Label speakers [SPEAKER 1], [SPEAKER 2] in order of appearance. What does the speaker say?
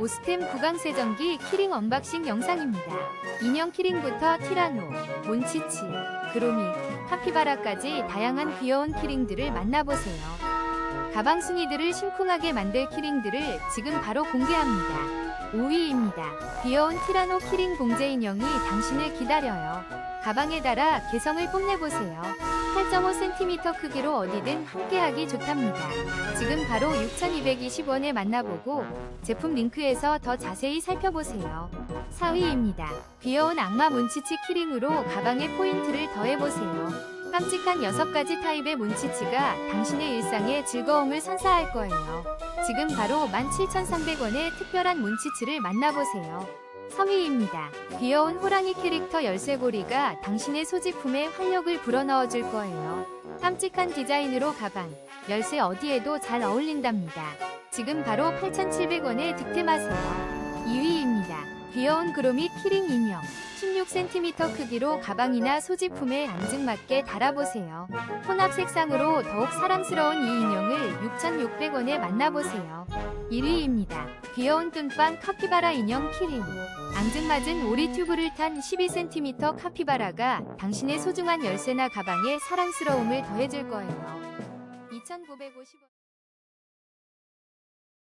[SPEAKER 1] 오스템 구강세정기 키링 언박싱 영상입니다. 인형 키링부터 티라노, 몬치치, 그로미, 카피바라까지 다양한 귀여운 키링들을 만나보세요. 가방순이들을 심쿵하게 만들 키링들을 지금 바로 공개합니다. 5위입니다. 귀여운 티라노 키링 봉제 인형이 당신을 기다려요. 가방에 달아 개성을 뽐내보세요. 8.5cm 크기로 어디든 함께하기 좋답니다. 지금 바로 6,220원에 만나보고 제품 링크에서 더 자세히 살펴보세요. 4위입니다. 귀여운 악마 몬치치 키링으로 가방에 포인트를 더해보세요. 깜찍한 6가지 타입의 몬치치가 당신의 일상에 즐거움을 선사할 거예요. 지금 바로 17,300원의 특별한 몬치치를 만나보세요. 3위입니다. 귀여운 호랑이 캐릭터 열쇠고리가 당신의 소지품에 활력을 불어넣어 줄 거예요. 깜찍한 디자인으로 가방, 열쇠 어디에도 잘 어울린답니다. 지금 바로 8,700원에 득템하세요. 2위입니다. 귀여운 그로미 키링 인형. 16cm 크기로 가방이나 소지품에 앙증맞게 달아보세요. 혼합 색상으로 더욱 사랑스러운 이 인형을 6,600원에 만나보세요. 1위입니다. 귀여운 끈빵 카피바라 인형 키링. 앙증맞은 오리 튜브를 탄 12cm 카피바라가 당신의 소중한 열쇠나 가방에 사랑스러움을 더해줄 거예요. 2,950원.